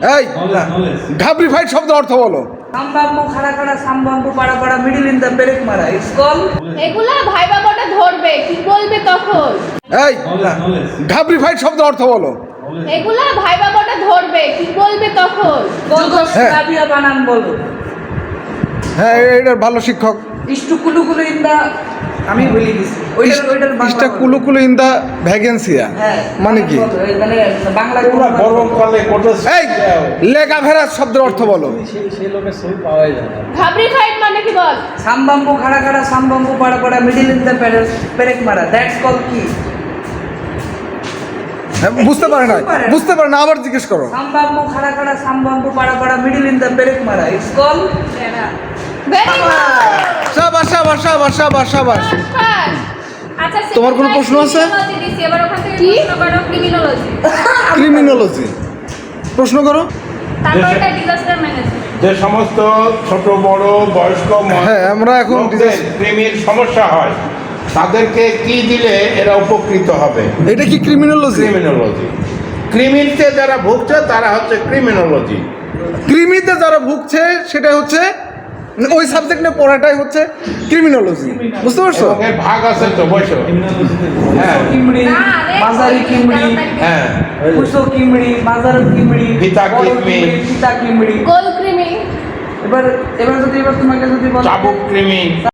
এই ঘাবরিফাইড শব্দ অর্থ বলো। সাম্বাম্বু খাড়া খাড়া সাম্বাম্বু পাড়া পাড়া মিডিল ইন দ্য ব্রেক মারা এগুলা ভাই বাবাটা ধরবে কি বলবে তখন? এই শব্দ অর্থ বলো। এগুলা ভাই বাবাটা ধরবে কি বলবে তখন? যুগোস্লাভিয়া বানান বলো। হ্যাঁ এটার ভালো শিক্ষক। ইস্টু কুলু কুলু ইন দ্য আমি ভুলে গেছি ওইটার ওইটার ইস্টা কুলু কুলু ইন দা ভ্যাকেন্সিয়া হ্যাঁ মানে কি? বলো, এই মানে বাংলা কোটো এই লেগা ভেরাজ শব্দের অর্থ বলো। সেই লোকের ছবি যায় মানে কি বল? সাম্বাম্বু খাড়া খাড়া সাম্বাম্বু পাড়া পাড়া মিডিল ইন দ্য ব্রেক মারা। দ্যাটস কল কি? হ্যাঁ, বুঝতে পারে না। বুঝতে পারে না। আবার জিজ্ঞেস করো। সাম্বাম্বু খাড়া খাড়া সাম্বাম্বু পাড়া পাড়া মিডিল ইন দ্য ব্রেক মারা। ইটস কল ভেরি গুড সাবাস সাবাস সাবাস সাবাস সাবাস। আচ্ছা তোমার কোনো প্রশ্ন আছে? ক্রিমিনোলজি প্রশ্ন করো যে সমস্ত ছোট বড় বয়স্ক হ্যাঁ, আমরা এখন কৃমির সমস্যা হয় তাদেরকে কি দিলে এরা উপকৃত হবে? এটা কি ক্রিমিনোলজি ক্রিমিনোলজি কৃমিতে যারা ভুগছে তারা হচ্ছে ক্রিমিনোলজি কৃমিতে যারা ভুগছে সেটা হচ্ছে ওই সাবজেক্ট নিয়ে পড়াটাই হচ্ছে ক্রিমিনোলজি বুঝতে পারছ? ভাগ আছে তো বসো। হ্যাঁ। কিমড়ি মাঝারি হ্যাঁ। কিমড়ি মাঝার কিমড়ি কিমড়ি। কিমড়ি এবার এবার যদি এবার তোমাকে যদি বলো চাবুক